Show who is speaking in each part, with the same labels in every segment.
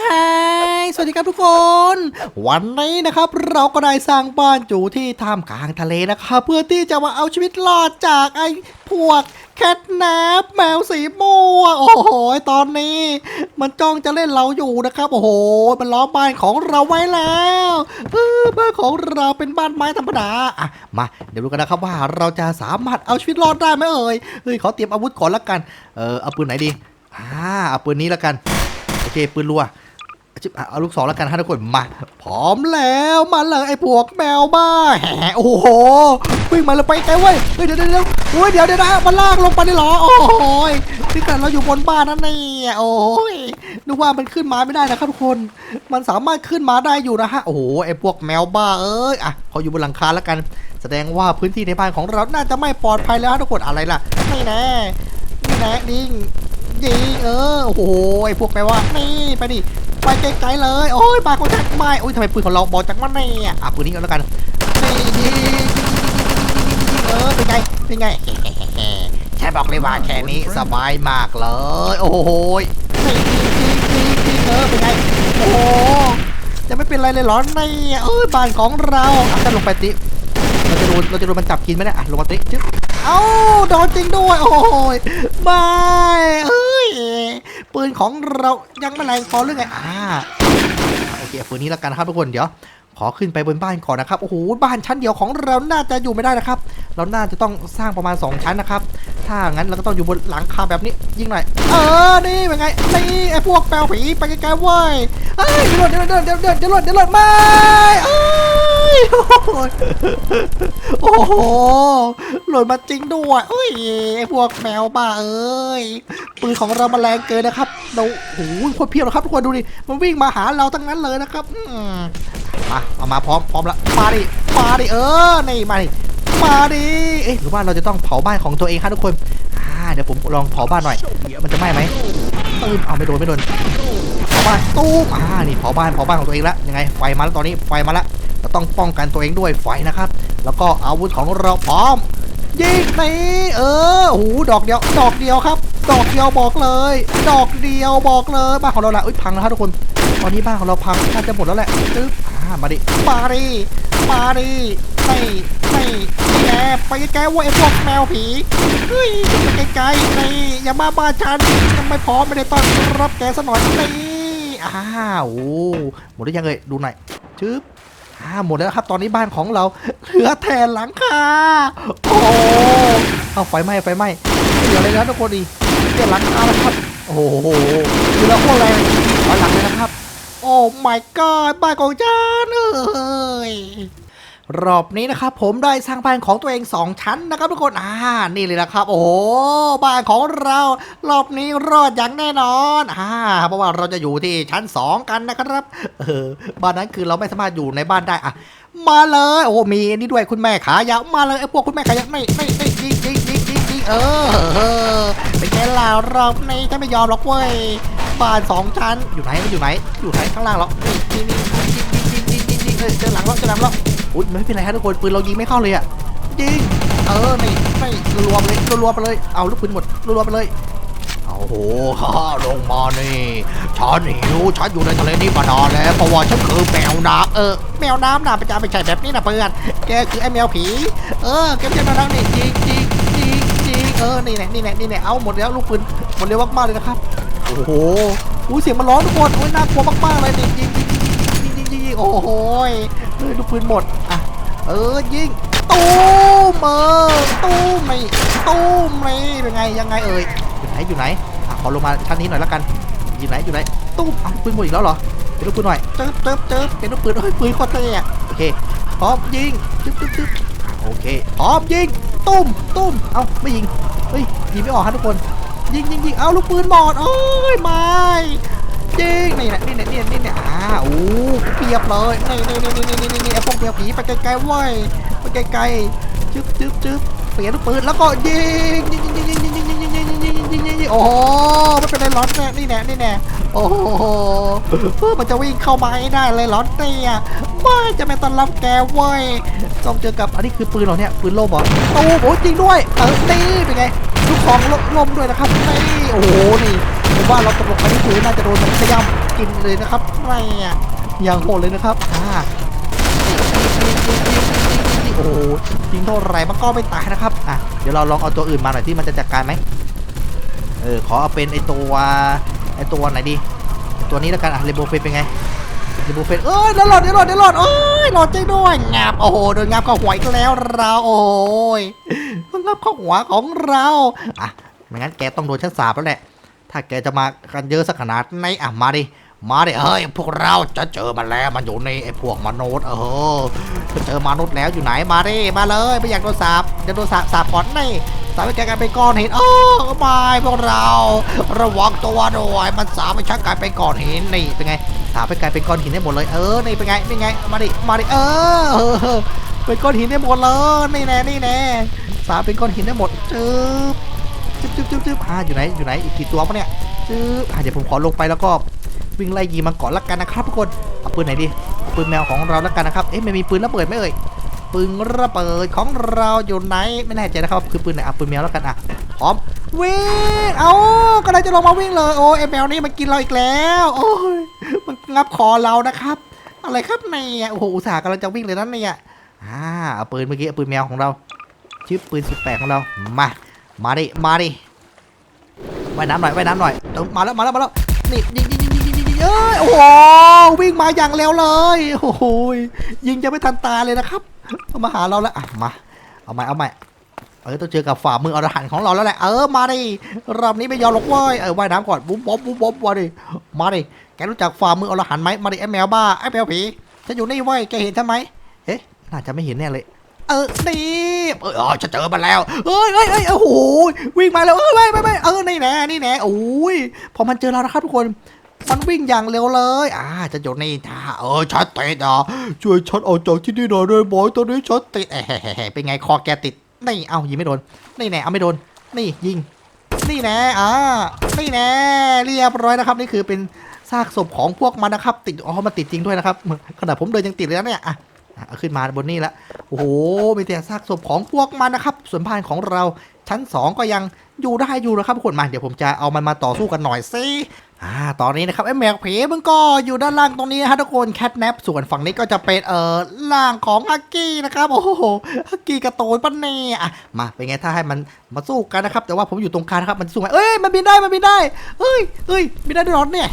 Speaker 1: ฮสวัสดีครับทุกคน วันนี้นะครับ เราก็ได้สร้างบ้านอยู่ที่ท่ามกลางทะเลนะครับ เพื่อที่จะมาเอาชีวิตรอดจากไอ้พวกแคทแนปแมวสีม่วงโอ้โห ตอนนี้ มันจ้องจะเล่นเราอยู่นะครับ โอ้โห มันล้อมบ้านของเราไว้แล้วเออบ้านของเราเป็นบ้านไม้ธรรมดาอะมาเดี๋ยวดูกันนะครับว่าเราจะสามารถเอาชีวิตรอดได้ไหมเอ่ยเฮ้ยขอเตรียมอาวุธก่อนละกันเออเอาปืนไหนดีอ่าเอาปืนนี้ละกันโอเคปืนรัว เอาลูกศรแล้วกันฮะทุกคนมาพร้อมแล้วมาเลยไอ้พวกแมวบ้าแหมโอ้โหวิ่งมาเลยไปไกลเว้ยเดี๋ยวเดี๋ยวเดี๋ยวโอ้ยเดี๋ยวเดี๋ยวนะมันลากลงไปได้หรอโอ้ยนี่กันเราอยู่บนบ้านนั่นนี่โอ้ยนึกว่ามันขึ้นมาไม่ได้นะครับทุกคนมันสามารถขึ้นมาได้อยู่นะฮะโอ้โหไอ้พวกแมวบ้าเอ้ยอะเขาอยู่บนหลังคาแล้วกัน แสดงว่าพื้นที่ในบ้านของเราน่าจะไม่ปลอดภัยแล้วฮะทุกคนอะไรล่ะไม่แน่นี่แน่นิ่งยิงเออโอ้โหไอ้พวกแปลว่านี่ไปดิ ไปไกลๆเลย โอ้ยปากของฉันไม่โอ้ยทำไมปืนของเราบอกจังว่านี่อะอะปืนนี้ก็แล้วกันนี่เออเป็นไงเป็นไงแค่บอกเลยว่าแค่นี้สบายมากเลย โอ้โหนี่ยิงยิงยิงยิงเออเป็นไงโอ้จะไม่เป็นไรเลยหรอนี่เอ้ยบ้านของเราอะจะลงไปติเราจะโดนเราจะโดนมันจับกินไหมเนี่ยอะลงมาติจึ๊บเอ้าโดนจริงด้วยโอ้ยไม่เอ้ย ปืนของเรายังไม่แรงพอหรือไงอ่าโอเคปืนนี้แล้วกันนะครับทุกคนเดี๋ยว ขอขึ้นไปบนบ้านก่อนนะครับ โอ้โห บ้านชั้นเดียวของเราน่าจะอยู่ไม่ได้นะครับ เราน่าจะต้องสร้างประมาณ 2 ชั้นนะครับ ถ้างั้นเราก็ต้องอยู่บนหลังคาแบบนี้ ยิงหน่อย เออ นี่เป็นไง นี่ไอ้พวกแปลวผีไปไกลๆเว้ยเอ้ยเดี๋ยวหล่นเดี๋ยวหล่นเดี๋ยวหล่นเดี๋ยวหล่นเดี๋ยวหล่นไม่เอ้ยโอ้ยโอ้โห หล่นมาจริงด้วยเอ้ย ไอ้พวกแมวบ้าเอ้ย ปืนของเรามันแรงเกินนะครับ เราโอ้โหโคตรเพียบเลยครับทุกคนดูดิมันวิ่งมาหาเราทั้งนั้นเลยนะครับอืมาเอามาพร้อมพร้อมแล้วมาดิมาดิเออนี่มาดิมาดิเอ๊ะหรือว่าเราจะต้องเผาบ้านของตัวเองครับทุกคนอ่าเดี๋ยวผมลองเผาบ้านหน่อยมันจะไหม้ไหมตูมเอาไม่โดนไม่โดนเผาบ้านตูมอ่านี่เผาบ้านเผาบ้านของตัวเองแล้วยังไงไฟมาแล้วตอนนี้ไฟมาแล้วเราต้องป้องกันตัวเองด้วยไฟนะครับ แล้วก็อาวุธของเราพร้อม ยิงนี่เออโอ้ดอกเดียว ดอกเดียวครับ ดอกเดียวบอกเลย ดอกเดียวบอกเลยบ้านของเราละอุ้ยพังแล้วครับทุกคน ตอนนี้บ้านของเราพังน่าจะหมดแล้วแหละตึ๊บอ่ามาดิมาดิมาดิไม่ไม่แกไปแกว่าไอ้พวกแมวผีเฮ้ยไปไกลๆนี่อย่ามาบ้านฉันยังไม่พร้อมไม่ได้ต้อนรับแกซะหน่อยนี่อ้าวโอ้หมดหรือยังเอ่ยดูหน่อยชึบ อ่าหมดแล้วครับตอนนี้บ้านของเราเหลือแทนหลังคาโอ้เอาไฟไหม้ไฟไหม้เหลืออะไรแล้วทุกคนดีเดี๋ยวหลังคาแล้วครับ โอ้โหคือเราโคตรแรงถอยหลังเลยนะครับ โอ้ my god บ้านของฉันเอ้ย รอบนี้นะครับผมได้สร้างบ้านของตัวเอง 2 ชั้นนะครับทุกคนอ่านี่เลยนะครับ โอ้บ้านของเรารอบนี้รอดอย่างแน่นอนอ่าเพราะว่าเราจะอยู่ที่ชั้น 2 กันนะครับ เออบ้านนั้นคือเราไม่สามารถอยู่ในบ้านได้อะมาเลย โอ้มีนี่ด้วยคุณแม่ขายาวมาเลยไอ้พวกคุณแม่ขายาวไม่ไม่ไม่ยิงยิงยิงยิงยิงเออเป็นไงล่ะรอบนี้ฉันไม่ยอมหรอกเว้ยบ้านสองชั้นอยู่ไหนมันอยู่ไหน อยู่ไหนข้างล่างหรอนี่นี่ยิงยิงยิงยิงยิงเออเจอหลังแล้วเจอหลังแล้ว อุ้ยไม่เป็นไรฮะทุกคนปืนเรายิงไม่เข้าเลยอะยิงเออนี่ไม่รวมเลยรวมไปเลยเอาลูกปืนหมดรวมไปเลยโอ้โหฮ่าลงมานี่ฉันหิวฉันอยู่ในทะเลนี้มานานแล้วเพราะว่าฉันคือแมวน้ำเออแมวน้ำน่ะประจาไม่ใช่แบบนี้นะเพื่อนแกคือไอ้แมวผี เออแกเป็นแมวน้ำนี่ยิงยิงยิงยิงเออนี่แหละนี่แหละนี่แหละเอาหมดแล้วลูกปืนหมดเร็วมากๆเลยนะครับโอ้โหอู้เสียงมันร้อนทุกคนโอ้ยน่ากลัวมากๆเลยนี่ยิงยิงยิงยิงยิงยิงยิงโอ้โห เฮ้ยลูกปืนหมด อะ เออยิง ตูมเออตูมไม่ตูมไม่เป็นไงยังไงเอ่ยอยู่ไหนอยู่ไหนอะขอลงมาชั้นนี้หน่อยละกัน อยู่ไหนอยู่ไหน ตูมเอาปืนหมดอีกแล้วเหรอ เป็นลูกปืนหน่อยเจิบเจิบเจิบเป็นลูกปืนเฮ้ยปืนโคตรเท่อะโอเคพร้อมยิงจึ๊บจึ๊บจึ๊บโอเคพร้อมยิง ตุ้มตุ้มเอ้าไม่ยิง เฮ้ยยิงไม่ออกฮะทุกคน ยิงยิงยิงเอาลูกปืนหมดโอ้ยไม่ยิงนี่แหละนี่แหละนี่แหละนี่แหละอ่าโอ้ เพียบเลยนี่นี่นี่นี่นี่นี่นี่ไอ้พวกเดียวผีไปไกลๆเว้ยไปไกลๆจึ๊บจึ๊บจึ๊บเปลี่ยนปืนแล้วก็ยิงยิงยิงยิงยิงยิงยิงยิงยิงยิงยิงยิงยิงยิงโอ้โหมันเป็นไรล็อตแน่นี่แน่นี่แน่โอ้โหมันจะวิ่งเข้ามาให้ได้เลยล็อตเนี่ยไม่จะไม่ต้อนรับแกเว้ยต้องเจอกับอันนี้คือปืนเหรอเนี่ยปืนโล่บอลโอ้โหจริงด้วยเออนี่เป็นไงลูกของลมด้วยนะครับนี่โอ้โหนี่ผมว่าเราตกลงไปที่พื้นน่าจะโดนมันขย้ำกินเลยนะครับไม่ อย่างโหดเลยนะครับอ่าโอ้โหยิงเท่าไรมันก็ไม่ตายนะครับอะเดี๋ยวเราลองเอาตัวอื่นมาหน่อยที่มันจะจัดการไหมเออขอเอาเป็นไอตัวไอตัวไหนดีตัวนี้แล้วกันอะเรโบเฟนเป็นไงเรโบเฟนเอ้ยเดี๋ยวหลอดเดี๋ยวหลอดเดี๋ยวหลอดเอ้ยหลอดใจด้วยงับโอ้โหโดนงับเข้าหัวอีกแล้วเราโอ้ยงับเข้าหัวของเราอะไม่งั้นแกต้องโดนชั้นสาบแล้วแหละถ้าแกจะมากันเยอะสักขนาดไหนอะมาดิ มาดิเฮ้ยพวกเราจะเจอมันแล้วมันอยู่ในไอ้พวกมนุษย์เออจะเจอมนุษย์แล้วอยู่ไหนมาดิมาเลยไม่อยากโดนสาบจะโดนสาบสาบก่อนนี่สาบให้แกกลายเป็นก้อนหินโอ้ไม่พวกเรา ระวังตัวด้วยมันสาบให้ชักกลายเป็นก้อนหินนี่เป็นไงสาบให้กลายเป็นก้อนหินได้หมดเลยเออนี่เป็นไงเป็นไงมาดิมาดิเออเป็นก้อนหินได้หมดเลยนี่แน่นี่แน่สาบเป็นก้อนหินได้หมดจึ๊บจึ๊บจึ๊บจึ๊บจึ๊บอ่าอยู่ไหนอยู่ไหนอีกกี่ตัวปะเนี่ยจึ๊บอ่าเดี๋ยวผมขอลงไปแล้วก็ วิ่งไล่ยิงมันก่อนละกันนะครับทุกคนเอาปืนไหนดีเอาปืนแมวของเราละกันนะครับเอ๊ะไม่มีปืนระเบิดไหมเอ่ยปืนระเบิดของเราอยู่ไหนไม่แน่ใจนะครับคือปืนไหนอะปืนแมวแล้วกันอะพร้อมวิ่งเอาก็เลยจะลงมาวิ่งเลยโอ้ไอแมวนี่มันกินเราอีกแล้วโอ้ยมันงับคอเรานะครับ อะไรครับเนี่ยโอ้โหอุตส่าห์กำลังจะวิ่งเลยนั่นเนี่ยอ่าเอาปืนเมื่อกี้เอาปืนแมวของเราชื่อปืนสุดแปลกของเรามามาดิมาดิว่ายน้ำหน่อยว่ายน้ำหน่อยมาแล้วมาแล้วมาแล้วนี่ยิง เอ้ยโอ้โหวิ่งมาอย่างเร็วเลยโอ้โหยิงจะไม่ทันตาเลยนะครับเอามาหาเราแล้วอะมาเอาใหม่เอาใหม่เออต้องเจอกับฝ่ามืออรหันต์ของเราแล้วแหละเออมาดิรอบนี้ไม่ยอมหรอกเว้ยเออว่ายน้ำก่อนบุ๊บบ๊อบบุ๊บบ๊อบมาดิมาดิแกรู้จักฝ่ามืออรหันต์ไหมมาดิไอ้แมวบ้าไอ้แมวผีฉันอยู่นี่เว้ยแกเห็นฉันไหมเอ๊ะน่าจะไม่เห็นแน่เลยเออนี่เออจะเจอมันแล้วเอ้ยเอ้ยเอ้ยโอ้โหวิ่งมาแล้วเออไม่ไม่ไม่เออนี่แน่นี่แน่โอ้ยพอมันเจอเรานะครับทุกคน มันวิ่งอย่างเร็วเลย อ่าจะอยู่นี่ท่าเออชัดติดอะช่วยฉันออกจากที่นี่หน่อยด้วยบอยตอนนี้ฉันติดเอ้เฮ้เป็นไงคอแกติดนี่เอายิงไม่โดนนี่แน่เอาไม่โดน นี่ยิง นี่แน่อ่านี่แน่เรียบร้อยนะครับ นี่คือเป็นซากศพของพวกมันนะครับ ติดอ๋อมันติดจริงด้วยนะครับขนาดผมเดินยังติดเลยนะเนี่ยอะเอาขึ้นมาบนนี่ละโอ้โหมีแต่ซากศพของพวกมันนะครับส่วนพานของเราชั้น 2 ก็ยังอยู่ได้อยู่นะครับทุกคนมาเดี๋ยวผมจะเอามันมาต่อสู้กันหน่อยสิ อ่าตอนนี้นะครับไอ้แมวผีมันก็อยู่ด้านล่างตรงนี้นะฮะทุกคนแคทแนปส่วนฝั่งนี้ก็จะเป็นเอ่อล่างของฮักกี้นะครับโอ้โหฮักกี้กระโตนปะเนี่ยอะมาเป็นไงถ้าให้มันมาสู้กันนะครับแต่ว่าผมอยู่ตรงกลางนะครับมันสู้ไหมเอ้ยมันบินได้มันบินได้เฮ้ยเฮ้ยบินได้ด้วยเหรอเนี่ย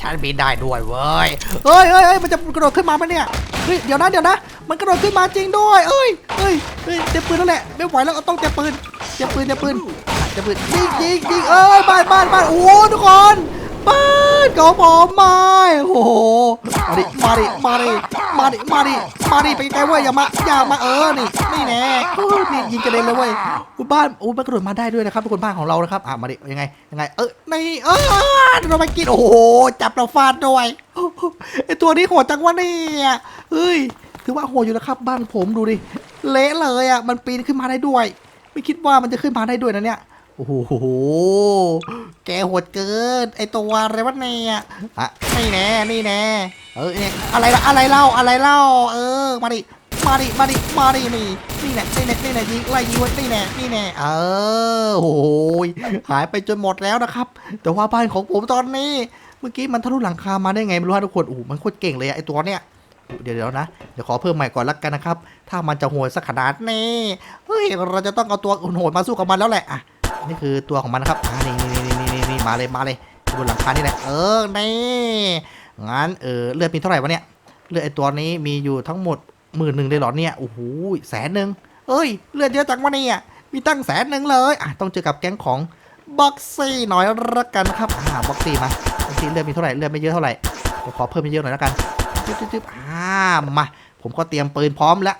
Speaker 1: ฉันบินได้ด้วยเว้ยเฮ้ยเฮ้ยเฮ้ยมันจะกระโดดขึ้นมาปะเนี่ยเฮ้ยเดี๋ยวนะเดี๋ยวนะมันกระโดดขึ้นมาจริงด้วยเอ้ยเฮ้ยเฮ้ยเจ็บปืนแล้วแหละไม่ไหวแล้วต้องเจ็บปืนเจ็บปืนเจ็บปืนอะเจ็บปืนยิงยิงยิงเอ้ยบ้านบ้านบ้านโอ้ทุกคน บ้านของผมมาโอ้โหมาดิ มาดิ มาดิ มาดิ มาดิ มาดิ ไปไกลเว้ยอย่ามา อย่ามาเออ นี่ นี่แน่นี่ยิงกระเด็นเลยเว้ยอุ๊ยบ้านโอ้ยมันกระโดดมาได้ด้วยนะครับทุกคนบ้านของเรานะครับ อะ มาดิ ยังไง ยังไง เออนี่เออเราไปกิน โอ้โห จับเราฟาดด้วยไอตัวนี้โหดจังวะเนี่ยเฮ้ย ถือว่าโหดอยู่นะครับบ้านผมดูดิ เละเลยอะ มันปีนขึ้นมาได้ด้วย ไม่คิดว่ามันจะขึ้นมาได้ด้วยนะเนี่ย โอ้โห แกโหดเกิน ไอตัวอะไรวะเนี่ยอะนี่แน่ นี่แน่ เออเนี่ยอะไรละอะไรเล่า อะไรเล่า เออ มาดิ มาดิ มาดิ มาดิ นี่ นี่แน่นี่แน่นี่แน่ยิงไล่ยิงไว้นี่แน่ นี่แน่ เออ โอ้โหายไปจนหมดแล้วนะครับ แต่ว่าบ้านของผมตอนนี้ เมื่อกี้มันทะลุหลังคามาได้ไงไม่รู้ฮะทุกคน โอ้มันโคตรเก่งเลยอะไอตัวเนี้ยเดี๋ยวนะ เดี๋ยวขอเพิ่มใหม่ก่อนละกันนะครับ ถ้ามันจะโหดสักขนาดนี้ เฮ้ย เราจะต้องเอาตัวโหดมาสู้กับมันแล้วแหละอะ นี่คือตัวของมันนะครับอ่นี่นี่นี่นี่นี่นี่มาเลยมาเลยบนหลังคานี่แหละเออนี่งั้นเออเลือดมีเท่าไหร่วะเนี่ยเลือดไอตัวนี้มีอยู่ทั้งหมดหมื่นหนึ่งเลยหรอเนี่ยโอ้โหแสนหนึ่งเอ้ย เลือดเยอะจังวะเนี่ยมีตั้งแสนหนึ่งเลยอะต้องเจอกับแก๊งของบ็อกซี่หน่อยละกันนะครับอ่าบ็อกซี่มาบ็อกซี่เลือดมีเท่าไหร่เลือดไม่เยอะเท่าไหร่ขอเพิ่มไปเยอะหน่อยละกันจึ๊บจึ๊บจึ๊บอ่ามาผมก็เตรียมปืนพร้อมแล้ว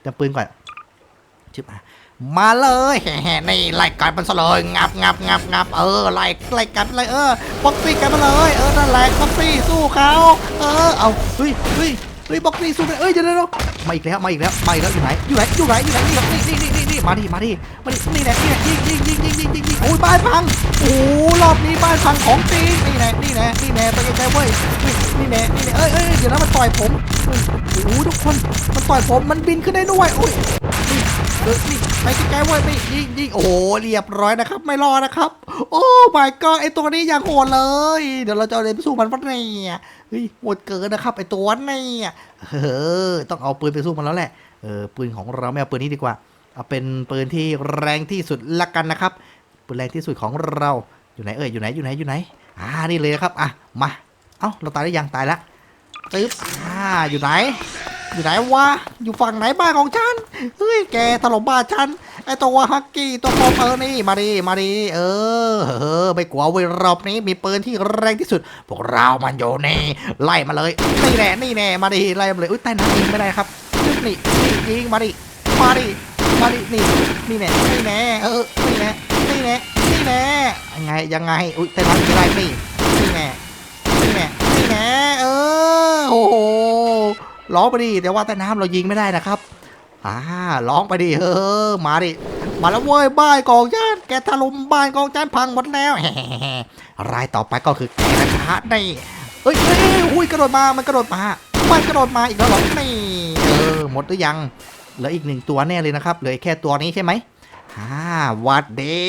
Speaker 1: เตรียมปืนก่อนจึ๊บอะ มาเลยแห่ๆนี่ไล่กัดมันซะเลยงับงับงับงับเออไล่ไล่กัดเลยเออบ็อกซี่กันมาเลยเออนั่นแหละบ็อกซี่สู้เขาเออเอาเฮ้ยเฮ้ยเฮ้ยบ็อกซี่สู้ไปเอ้ยเดี๋ยเดี๋ยวเดี๋ยวมาอีกแล้วมาอีกแล้วมาอีกแล้วอยู่ไหนอยู่ไหนอยู่ไหนอยู่ไหนนี่นี่นี่นี่นี่มาดิมาดิมาดินี่แหละนี่แหละยิงยิงยิงยิงยิงยิงยิงโอ้ยบ้านพังโอ้รอบนี้บ้านพังของจริงนี่แหละนี่แหละนี่แหละไปไกลๆเว้ยนี่นี่แหละนี่แหละเอ้ยเอ้ยเดี๋ยวนะมันต่อยผมโอ้โหทุกคนมันต่อยผมมันบินขึ้นได้ด้วยโอ้ย เออนี่ไปไกลๆเว้ยนี่ยิงยิงโอ้โหเรียบร้อยนะครับ ไม่รอดนะครับ โอ้ my god ไอตัวนี้ยังโหดเลย เดี๋ยวเราจะเอาเลยไปสู้มันปะเนี่ยเฮ้ยโหดเกินนะครับไอตัวเนี่ยเออต้องเอาปืนไปสู้มันแล้วแหละเออปืนของเราไม่เอาปืนนี้ดีกว่าเอาเป็นปืนที่แรงที่สุดละกันนะครับปืนแรงที่สุดของเราอยู่ไหนเอ่ยอยู่ไหนอยู่ไหนอยู่ไหนอ่านี่เลยนะครับอะมาเอ้าเราตายได้ยังตายละตึ๊บอ่าอยู่ไหน อยู่ไหนวะ อยู่ฝั่งไหนบ้านของฉัน เฮ้ย แกถล่มบ้านฉัน ไอตัวฮักกี้ตัวปอมเออนี่ มาดิ มาดิ เออ เออ ไม่กลัวเว้ยรอบนี้มีปืนที่แรงที่สุด พวกเรามันอยู่นี่ ไล่มาเลย นี่แน่ นี่แน่ มาดิ ไล่มาเลย อุ้ยใต้น้ำยิงไม่ได้ครับ นี่นี่ยิงมาดิ มาดิ มาดิ นี่ นี่แน่ นี่แน่ เออ นี่แน่ นี่แน่ นี่แน่ ยังไง ยังไง อุ้ยใต้น้ำยิงไม่ได้นี่ นี่แน่ นี่แน่ นี่แน่ เออ โอ้โห ร้องไปดิแต่ว่าใต้น้ำเรายิงไม่ได้นะครับอ่าร้องไปดิเออมาดิมาแล้วเว้ยบ้านกองจานแกถล่มบ้านกองจานพังหมดแล้วรายต่อไปก็คือแกนะคะนี่เอ้ยเอ้ยอุ้ยกระโดดมามันกระโดดมามันกระโดดมาอีกแล้วหรอนี่เออหมดหรือยังเหลืออีกหนึ่งตัวแน่เลยนะครับเหลือแค่ตัวนี้ใช่ไหม อ่าวัดดี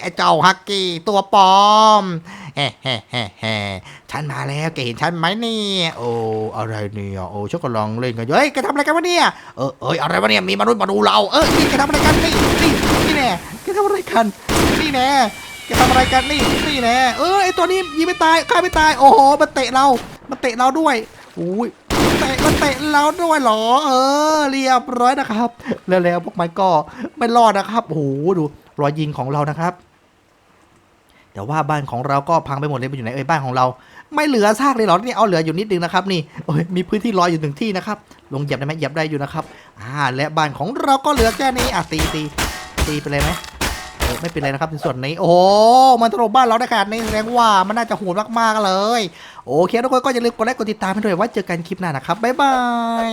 Speaker 1: ไอ้เจ้าฮักกี้ตัวปลอมเฮ้เฮ้เฮ้เฮ้ฉันมาแล้วแกเห็นฉันไหมเนี่ย โอ้อะไรเนี่ย โอ้ฉันกำลังเล่นกันอยู่เฮ้ยแกทำอะไรกันวะเนี่ย เออเอ้ยอะไรวะเนี่ยมีมนุษย์มาดูเรา เออนี่แกทำอะไรกันนี่นี่นี่แน่แกทำอะไรกันนี่แน่แกทำอะไรกันนี่นี่แน่เออไอตัวนี้ยิงไม่ตายฆ่าไม่ตายโอ้โหมันเตะเรามันเตะเราด้วยอุ้ย เตะมันเตะเราด้วยเหรอ เออ เรียบร้อยนะครับ แล้วแล้วพวกไม้ก็ไม่รอดนะครับโอ้โหดูรอยยิงของเรานะครับ แต่ว่าบ้านของเราก็พังไปหมดเลยไปอยู่ไหนเอ้ยบ้านของเรา ไม่เหลือซากเลยเหรอเนี่ยเอาเหลืออยู่นิดนึงนะครับนี่โอ้ยมีพื้นที่รอยอยู่หนึ่งที่นะครับ ลงเหยียบได้ไหมเหยียบได้อยู่นะครับ อ่า และบ้านของเราก็เหลือแค่นี้อะตีตีตีไปเลยไหม ไม่เป็นไรนะครับในส่วนนี้โอ้มันถล่มบ้านเราได้ขนาดนี้แสดงว่ามันน่าจะโหดมากๆเลย โอเคทุกคนก็อย่าลืมกดไลค์กดติดตามให้ด้วยไว่าเจอกันคลิปหน้านะครับบ๊ายบาย